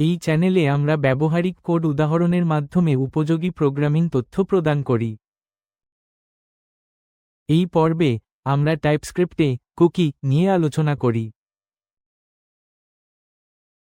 এই চ্যানেলে আমরা ব্যবহারিক কোড উদাহরণের মাধ্যমে উপযোগী প্রোগ্রামিং তথ্য প্রদান করি। এই পর্বে আমরা টাইপস্ক্রিপ্টে কুকি নিয়ে আলোচনা করি।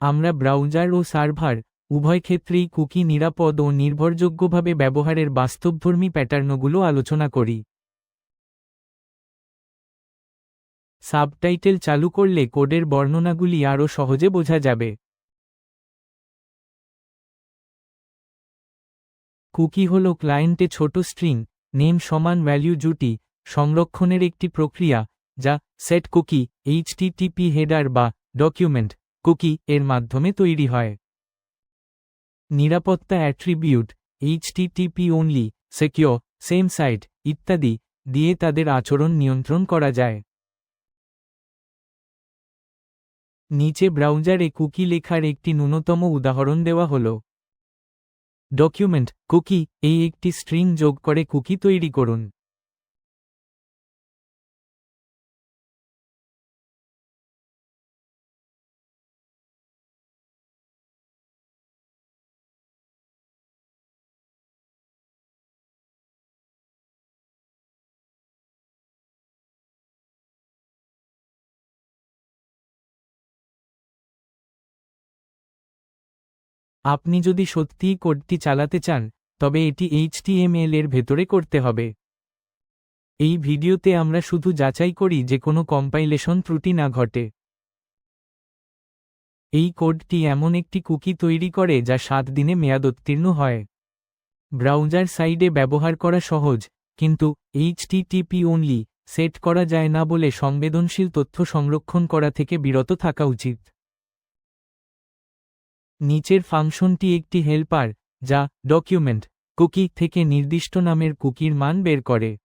আমরা ব্রাউজার ও সার্ভার উভয় ক্ষেত্রেই কুকি নিরাপদ ও নির্ভরযোগ্যভাবে ব্যবহারের বাস্তবধর্মী প্যাটার্নগুলো আলোচনা করি। সাবটাইটেল চালু করলে কোডের বর্ণনাগুলি আরও সহজে বোঝা যাবে। কুকি হল ক্লায়েন্টে ছোট স্ট্রিং, নেম সমান ভ্যালু জুটি, সংরক্ষণের একটি প্রক্রিয়া, যা সেট কুকি, এইচটিটিপি হেডার বা ডকুমেন্ট কুকি এর মাধ্যমে তৈরি হয়। নিরাপত্তা attribute, HTTP only secure same site ইত্যাদি দিয়ে তাদের আচরণ নিয়ন্ত্রণ করা যায়। নিচে ব্রাউজারে কুকি লেখার একটি ন্যূনতম উদাহরণ দেওয়া হল। ডকুমেন্ট কুকি এই একটি স্ট্রিং যোগ করে কুকি তৈরি করুন। আপনি যদি সত্যিই কোডটি চালাতে চান, তবে এটি এইচটিএমএল এর ভেতরে করতে হবে। এই ভিডিওতে আমরা শুধু যাচাই করি যে কোনো কম্পাইলেশন ত্রুটি না ঘটে। এই কোডটি এমন একটি কুকি তৈরি করে যা সাত দিনে মেয়াদোত্তীর্ণ হয়। ব্রাউজার সাইডে ব্যবহার করা সহজ, কিন্তু এইচটিটিপি অনলি সেট করা যায় না বলে সংবেদনশীল তথ্য সংরক্ষণ করা থেকে বিরত থাকা উচিত। নিচের ফাংশনটি একটি হেল্পার, যা ডকুমেন্ট, কুকি থেকে নির্দিষ্ট নামের কুকির মান বের করে।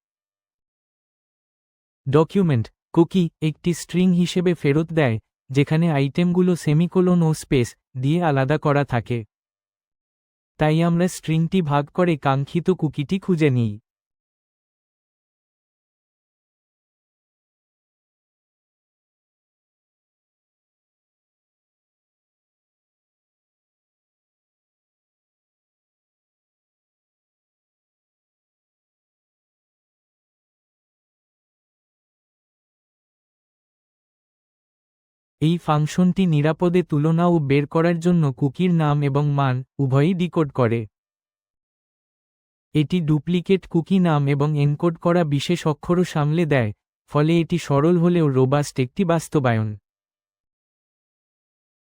ডকুমেন্ট, কুকি একটি স্ট্রিং হিসেবে ফেরত দেয়, যেখানে আইটেমগুলো সেমিকোলন ও স্পেস দিয়ে আলাদা করা থাকে। তাই আমরা স্ট্রিংটি ভাগ করে কাঙ্ক্ষিত কুকিটি খুঁজে নিই। এই ফাংশনটি নিরাপদে তুলনা ও বের করার জন্য কুকির নাম এবং মান উভয়ই ডিকোড করে। এটি ডুপ্লিকেট কুকি নাম এবং এনকোড করা বিশেষ অক্ষরও সামলে দেয়, ফলে এটি সরল হলেও রোবাস্ট একটি বাস্তবায়ন।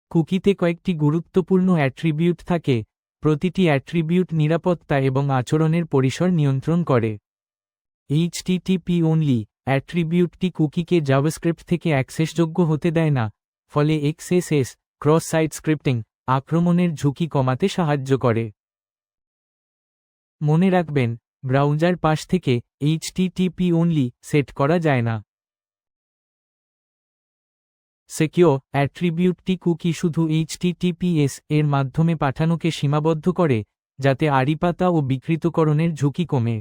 কুকিতে কয়েকটি গুরুত্বপূর্ণ অ্যাট্রিবিউট থাকে, প্রতিটি অ্যাট্রিবিউট নিরাপত্তা এবং আচরণের পরিসর নিয়ন্ত্রণ করে। এইচটিটিপি অনলি অ্যাট্রিবিউটটি কুকিকে জাভাস্ক্রিপ্ট থেকে অ্যাক্সেসযোগ্য হতে দেয় না, ফলে এক্সএসএস ক্রস সাইট স্ক্রিপ্টিং, আক্রমণের ঝুঁকি কমাতে সাহায্য করে। মনে রাখবেন, ব্রাউজার পাশ থেকে এইচটিটিপি অনলি সেট করা যায় না। সেকিও অ্যাট্রিবিউটটি কুকি শুধু এইচটিটিপিএস এর মাধ্যমে পাঠানোকে সীমাবদ্ধ করে, যাতে আড়িপাতা ও বিকৃতকরণের ঝুঁকি কমে।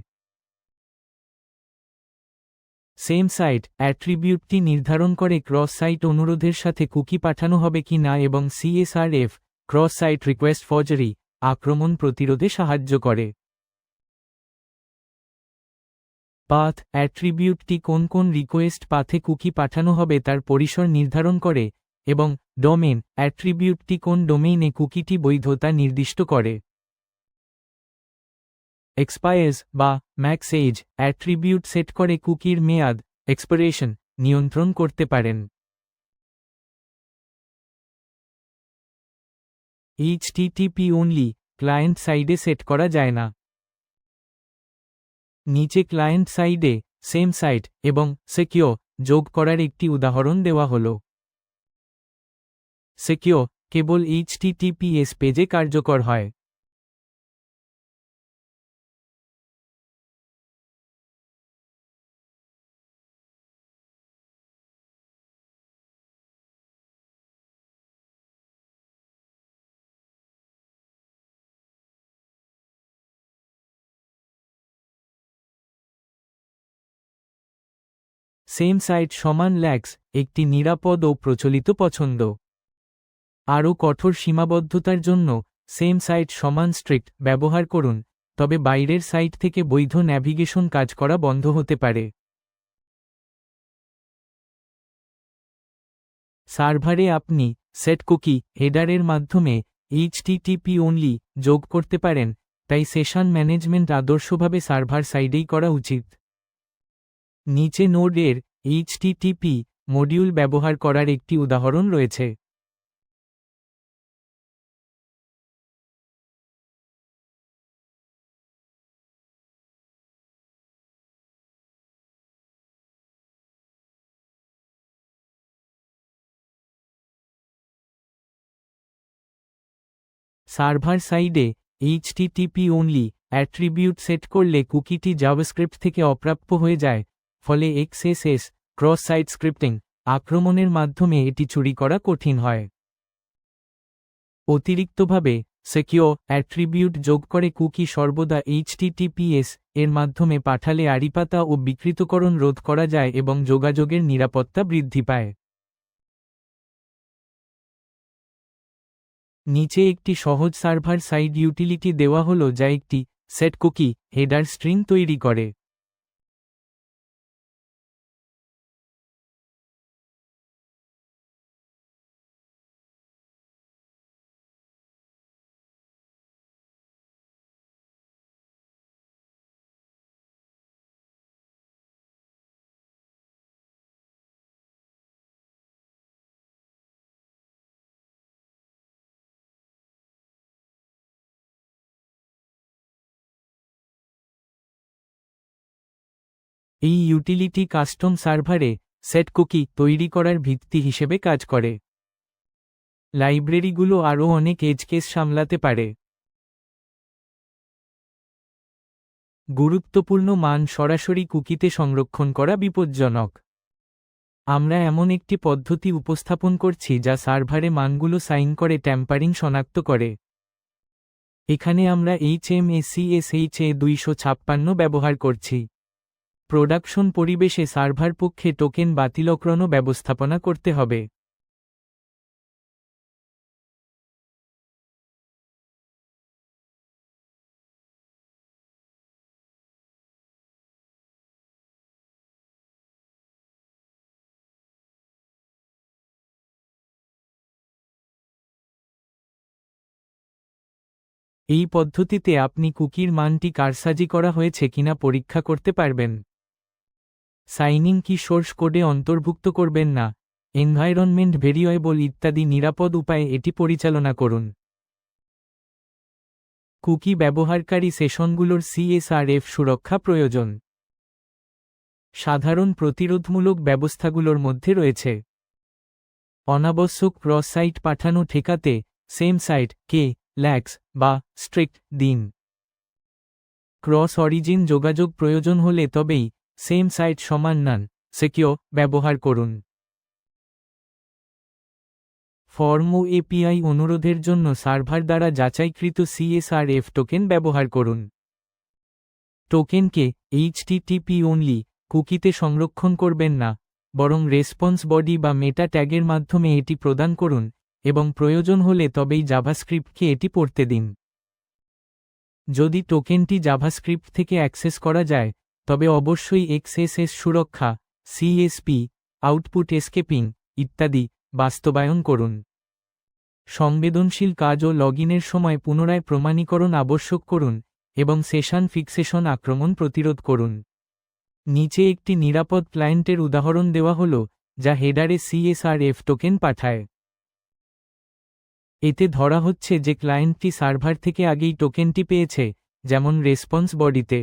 সেম সাইট, অ্যাট্রিবিউটটি নির্ধারণ করে ক্রস সাইট অনুরোধের সাথে কুকি পাঠানো হবে কি না এবং CSRF cross site request forgery, আক্রমণ প্রতিরোধে সাহায্য করে। পাথ, অ্যাট্রিবিউটটি কোন কোন রিকোয়েস্ট পাথে কুকি পাঠানো হবে তার পরিসর নির্ধারণ করে এবং ডোমেন, অ্যাট্রিবিউটটি কোন ডোমেইনে কুকিটি বৈধতা নির্দিষ্ট করে। এক্সপায়ার্স বা ম্যাক্স এজ অ্যাট্রিবিউট সেট করে কুকির মেয়াদ এক্সপারেশন নিয়ন্ত্রণ করতে পারেন। এইচটিটিপি অনলি ক্লায়েন্ট সাইডে সেট করা যায় না। নিচে ক্লায়েন্ট সাইডে সেম সাইট এবং সেকিও যোগ করার একটি উদাহরণ দেওয়া হল। সেকিও কেবল এইচটিটিপিএস পেজে কার্যকর হয়। সেম সাইট সমান ল্যাক্স একটি নিরাপদ ও প্রচলিত পছন্দ। আরও কঠোর সীমাবদ্ধতার জন্য সেম সাইট সমান স্ট্রিক্ট ব্যবহার করুন, তবে বাইরের সাইট থেকে বৈধ ন্যাভিগেশন কাজ করা বন্ধ হতে পারে। সার্ভারে আপনি সেট কুকি হেডারের মাধ্যমে এইচটিটিপি অনলি যোগ করতে পারেন, তাই সেশন ম্যানেজমেন্ট আদর্শভাবে সার্ভার সাইডেই করা উচিত। নিচে নোড এর এইচটিটিপি মডিউল ব্যবহার করার একটি উদাহরণ রয়েছে। সার্ভার সাইডে এইচটিটিপি অনলি অ্যাট্রিবিউট সেট করলে কুকিটি জাভাস্ক্রিপ্ট থেকে অপ্রাপ্য হয়ে যায়। ফলে এক্সএসএস ক্রস সাইট স্ক্রিপ্টিং, আক্রমণের মাধ্যমে এটি চুরি করা কঠিন হয়। অতিরিক্তভাবে, সেকিও অ্যাট্রিবিউট যোগ করে কুকি সর্বদা এইচটিটিপিএস এর মাধ্যমে পাঠালে আড়িপাতা ও বিকৃতকরণ রোধ করা যায় এবং যোগাযোগের নিরাপত্তা বৃদ্ধি পায়। নিচে একটি সহজ সার্ভার সাইড ইউটিলিটি দেওয়া হল যা একটি সেট কুকি, হেডার স্ট্রিং তৈরি করে। এই ইউটিলিটি কাস্টম সার্ভারে সেট কুকি তৈরি করার ভিত্তি হিসেবে কাজ করে। লাইব্রেরিগুলো আরও অনেক এজ কেস সামলাতে পারে। গুরুত্বপূর্ণ মান সরাসরি কুকিতে সংরক্ষণ করা বিপজ্জনক। আমরা এমন একটি পদ্ধতি উপস্থাপন করছি যা সার্ভারে মানগুলো সাইন করে ট্যাম্পারিং শনাক্ত করে। এখানে আমরা এইচ এম এস এ দুইশো ছাপ্পান্ন ব্যবহার করছি। প্রোডাকশন পরিবেশে সার্ভার পক্ষে টোকেন বাতিলক্রণ ব্যবস্থাপনা করতে হবে। এই পদ্ধতিতে আপনি কুকির মানটি কারসাজি করা হয়েছে কিনা পরীক্ষা করতে পারবেন। সাইনিং কি সোর্স কোডে অন্তর্ভুক্ত করবেন না? এনভায়রনমেন্ট ভেরিয়েবল ইত্যাদি নিরাপদ উপায়ে এটি পরিচালনা করুন। কুকি ব্যবহারকারী সেশনগুলোর সিএসআরএফ সুরক্ষা প্রয়োজন। সাধারণ প্রতিরোধমূলক ব্যবস্থাগুলোর মধ্যে রয়েছে। অনাবশ্যক ক্রস সাইট পাঠানো ঠেকাতে সেম সাইট, কে, ল্যাক্স বা স্ট্রিক্ট দিন। ক্রস অরিজিন যোগাযোগ প্রয়োজন হলে তবেই সেম সাইট সমান নান, সেকিও ব্যবহার করুন। ফর্মো এপিআই অনুরোধের জন্য সার্ভার দ্বারা যাচাইকৃত সিএসআরএফ টোকেন ব্যবহার করুন। টোকেনকে এইচটিটিপি অনলি কুকিতে সংরক্ষণ করবেন না, বরং রেসপন্স বডি বা মেটা ট্যাগের মাধ্যমে এটি প্রদান করুন, এবং প্রয়োজন হলে তবেই জাভাস্ক্রিপ্টকে এটি পড়তে দিন। যদি টোকেনটি জাভাস্ক্রিপ্ট থেকে অ্যাক্সেস করা যায় তবে অবশ্যই এক্সএসএস সুরক্ষা, সিএসপি, আউটপুট এসকেপিং ইত্যাদি বাস্তবায়ন করুন। সংবেদনশীল কাজ ও লগইনের সময় পুনরায় প্রমাণীকরণ আবশ্যক করুন এবং সেশন ফিক্সেশন আক্রমণ প্রতিরোধ করুন। নিচে একটি নিরাপদ ক্লায়েন্টের উদাহরণ দেওয়া হল, যা হেডারে সিএসআরএফ টোকেন পাঠায়। এতে ধরা হচ্ছে যে ক্লায়েন্টটি সার্ভার থেকে আগেই টোকেনটি পেয়েছে, যেমন রেসপন্স বডিতে।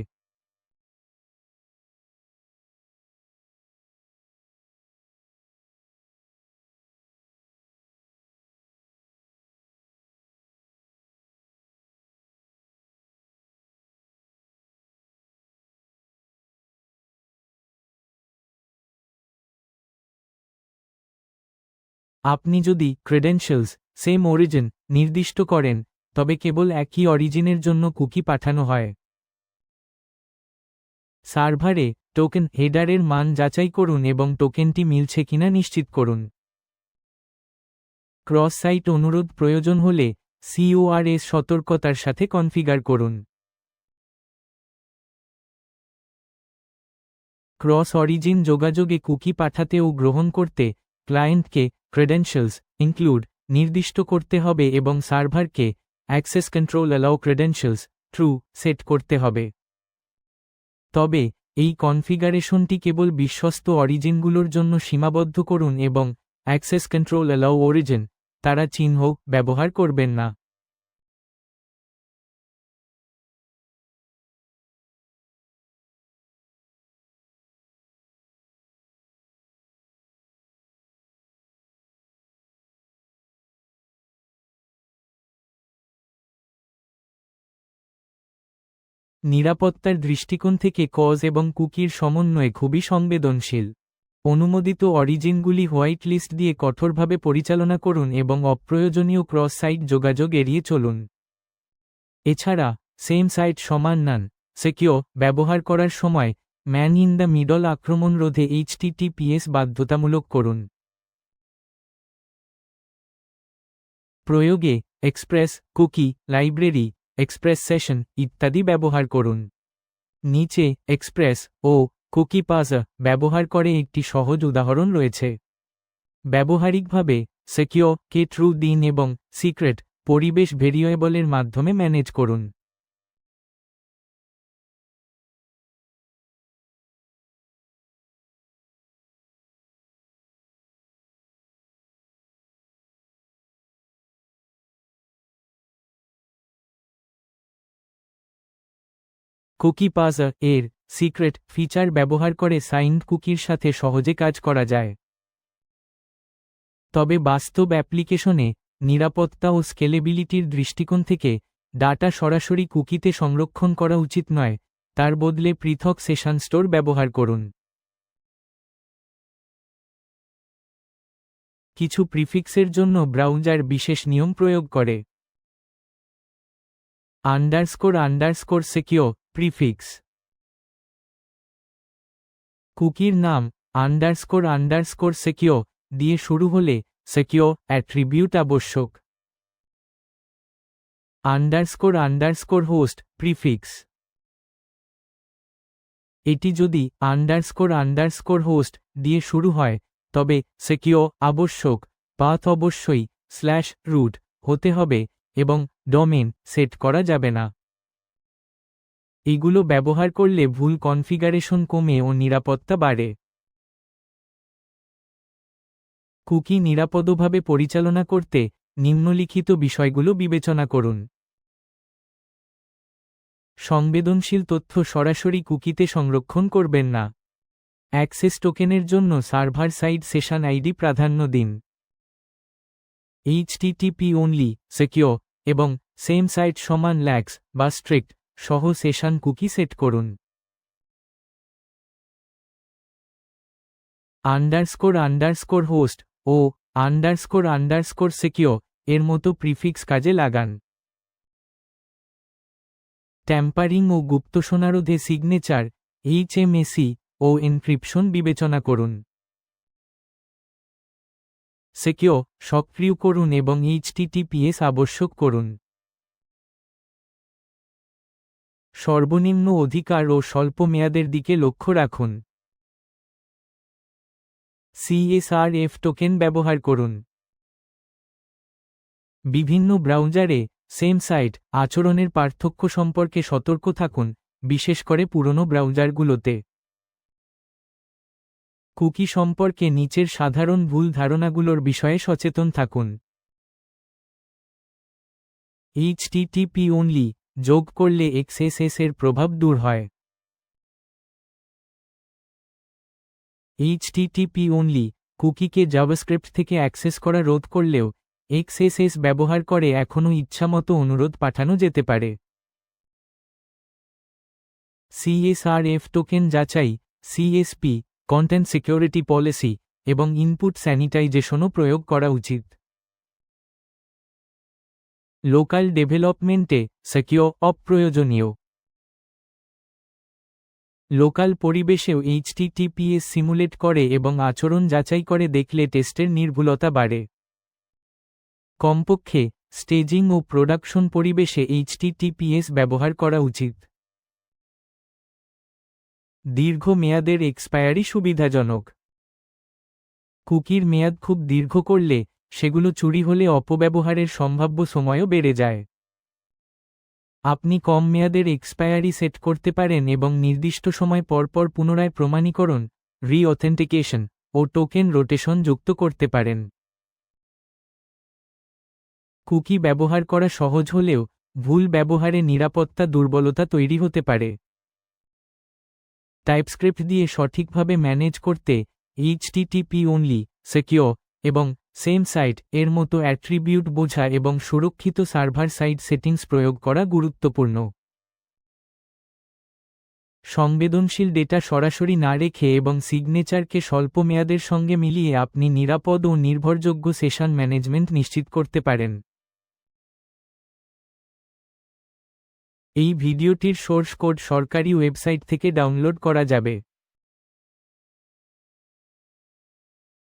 আপনি যদি ক্রেডেনশিয়ালস সেম অরিজিন নির্দিষ্ট করেন, তবে কেবল একই অরিজিনের জন্য কুকি পাঠানো হয়। সার্ভারে টোকেন হেডারের মান যাচাই করুন এবং টোকেনটি মিলছে কিনা নিশ্চিত করুন। ক্রস সাইট অনুরোধ প্রয়োজন হলে সিওআরএস সতর্কতার সাথে কনফিগার করুন। ক্রস অরিজিন যোগাযোগে কুকি পাঠাতে ও গ্রহণ করতে ক্লায়েন্টকে ক্রেডেনশিয়ালস ইনক্লুড নির্দিষ্ট করতে হবে এবং সার্ভারকে access control allow credentials true set করতে হবে। তবে, এই কনফিগারেশনটি কেবল বিশ্বস্ত অরিজিনগুলোর জন্য সীমাবদ্ধ করুন এবং অ্যাক্সেস কন্ট্রোল অ্যালাউ অরিজিন তারা চিহ্ন ব্যবহার করবেন না। নিরাপত্তার দৃষ্টিকোণ থেকে কজ এবং কুকির সমন্বয়ে খুবই সংবেদনশীল। অনুমোদিত অরিজিনগুলি হোয়াইট লিস্ট দিয়ে কঠোরভাবে পরিচালনা করুন এবং অপ্রয়োজনীয় ক্রস সাইট যোগাযোগ এড়িয়ে চলুন। এছাড়া, সেম সাইট সমান নান, সেকিও ব্যবহার করার সময় ম্যান ইন দ্য মিডল আক্রমণ রোধে এইচটিটিপিএস বাধ্যতামূলক করুন। প্রয়োগে Express, cookie, library Express session ইত্যাদি ব্যবহার করুন। নিচে এক্সপ্রেস ও কুকি পাজা ব্যবহার করে একটি সহজ উদাহরণ রয়েছে। ব্যবহারিকভাবে সেকিও কে ট্রু দিন এবং সিক্রেট পরিবেশ ভেরিয়েবলের মাধ্যমে ম্যানেজ করুন। কুকি পাজা এর সিক্রেট ফিচার ব্যবহার করে সাইন্ড কুকির সাথে সহজে কাজ করা যায়। তবে বাস্তব অ্যাপ্লিকেশনে নিরাপত্তা ও স্কেলেবিলিটির দৃষ্টিকোণ থেকে ডাটা সরাসরি কুকিতে সংরক্ষণ করা উচিত নয়, তার বদলে পৃথক সেশন স্টোর ব্যবহার করুন। কিছু প্রিফিক্সের জন্য ব্রাউজার বিশেষ নিয়ম প্রয়োগ করে। আন্ডারস্কোর আন্ডারস্কোর সেকিও প্রিফিক্স কুকির নাম আন্ডারস্কোর আন্ডারস্কোর সেকিও দিয়ে শুরু হলে সেকিও অ্যাট্রিবিউট আবশ্যক। Underscore underscore host prefix. এটি যদি আন্ডারস্কোর আন্ডারস্কোর হোস্ট দিয়ে শুরু হয়, তবে সেকিও আবশ্যক, পাথ অবশ্যই, স্ল্যাশ রুট হতে হবে এবং ডোমেন সেট করা যাবে না। এগুলো ব্যবহার করলে ভুল কনফিগারেশন কমে ও নিরাপত্তা বাড়ে। কুকি নিরাপদভাবে পরিচালনা করতে নিম্নলিখিত বিষয়গুলো বিবেচনা করুন। সংবেদনশীল তথ্য সরাসরি কুকিতে সংরক্ষণ করবেন না। অ্যাক্সেস টোকেনের জন্য সার্ভার সাইড সেশন আইডি প্রাধান্য দিন। এইচটিটিপি অনলি সেকিও এবং সেম সাইট সমান ল্যাক্স বা স্ট্রিক্ট সহ সেশন কুকি সেট করুন। আন্ডারস্কোর আন্ডারস্কোর হোস্ট ও আন্ডারস্কোর আন্ডারস্কোর সেকিও এর মতো প্রিফিক্স কাজে লাগান। ট্যাম্পারিং ও গুপ্তসোনারোধে সিগনেচার এইচএমএসি ও এনক্রিপশন বিবেচনা করুন। সেকিও সক্রিয় করুন এবং এইচটিটিপিএস আবশ্যক করুন। সর্বনিম্ন অধিকার ও স্বল্প মেয়াদের দিকে লক্ষ্য রাখুন। সিএসআরএফ টোকেন ব্যবহার করুন। বিভিন্ন ব্রাউজারে সেম সাইট আচরণের পার্থক্য সম্পর্কে সতর্ক থাকুন, বিশেষ করে পুরনো ব্রাউজারগুলোতে। কুকি সম্পর্কে নিচের সাধারণ ভুল ধারণাগুলোর বিষয়ে সচেতন থাকুন। এইচটিটিপি অনলি যোগ করলে এক্সএসএস এর প্রভাব দূর হয়। এইচটিটিপি অনলি কুকিকে জাভাস্ক্রিপ্ট থেকে অ্যাক্সেস করা রোধ করলেও এক্সএসএস ব্যবহার করে এখনও ইচ্ছামতো অনুরোধ পাঠানো যেতে পারে। সিএসআরএফ টোকেন যাচাই সিএসপি কন্টেন্ট সিকিউরিটি পলিসি এবং ইনপুট স্যানিটাইজেশনও প্রয়োগ করা উচিত। লোকাল ডেভেলপমেন্টে সেকিও অপ্রয়োজনীয়। লোকাল পরিবেশেও এইচটিটিপিএস সিমুলেট করে এবং আচরণ যাচাই করে দেখলে টেস্টের নির্ভুলতা বাড়ে। কমপক্ষে স্টেজিং ও প্রোডাকশন পরিবেশে এইচটিটিপিএস ব্যবহার করা উচিত। দীর্ঘ মেয়াদের এক্সপায়ারি সুবিধাজনক। কুকির মেয়াদ খুব দীর্ঘ করলে সেগুলো চুরি হলে অপব্যবহারের সম্ভাব্য সময়ও বেড়ে যায়। আপনি কম মেয়াদের এক্সপায়ারি সেট করতে পারেন এবং নির্দিষ্ট সময় পরপর পুনরায় প্রমাণীকরণ রি অথেন্টিকেশন ও টোকেন রোটেশন যুক্ত করতে পারেন। কুকি ব্যবহার করা সহজ হলেও ভুল ব্যবহারে নিরাপত্তা দুর্বলতা তৈরি হতে পারে। টাইপস্ক্রিপ্ট দিয়ে সঠিকভাবে ম্যানেজ করতে এইচটিটিপি অনলি সিকিওর এবং সেম সাইট, এর মতো অ্যাট্রিবিউট বোঝা এবং সুরক্ষিত সার্ভার সাইড সেটিংস প্রয়োগ করা গুরুত্বপূর্ণ। সংবেদনশীল ডেটা সরাসরি না রেখে এবং সিগনেচারকে স্বল্প মেয়াদের সঙ্গে মিলিয়ে আপনি নিরাপদ ও নির্ভরযোগ্য সেশন ম্যানেজমেন্ট নিশ্চিত করতে পারেন। এই ভিডিওটির সোর্স কোড সরকারি ওয়েবসাইট থেকে ডাউনলোড করা যাবে।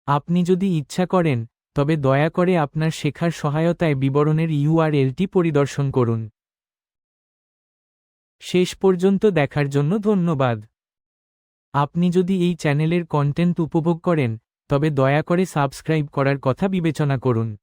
আপনি যদি ইচ্ছা করেন তবে দয়া করে আপনার শেখার সহায়তায় বিবরণের ইউআরএলটি পরিদর্শন করুন। শেষ পর্যন্ত দেখার জন্য ধন্যবাদ। আপনি যদি এই চ্যানেলের কন্টেন্ট উপভোগ করেন, তবে দয়া করে সাবস্ক্রাইব করার কথা বিবেচনা করুন।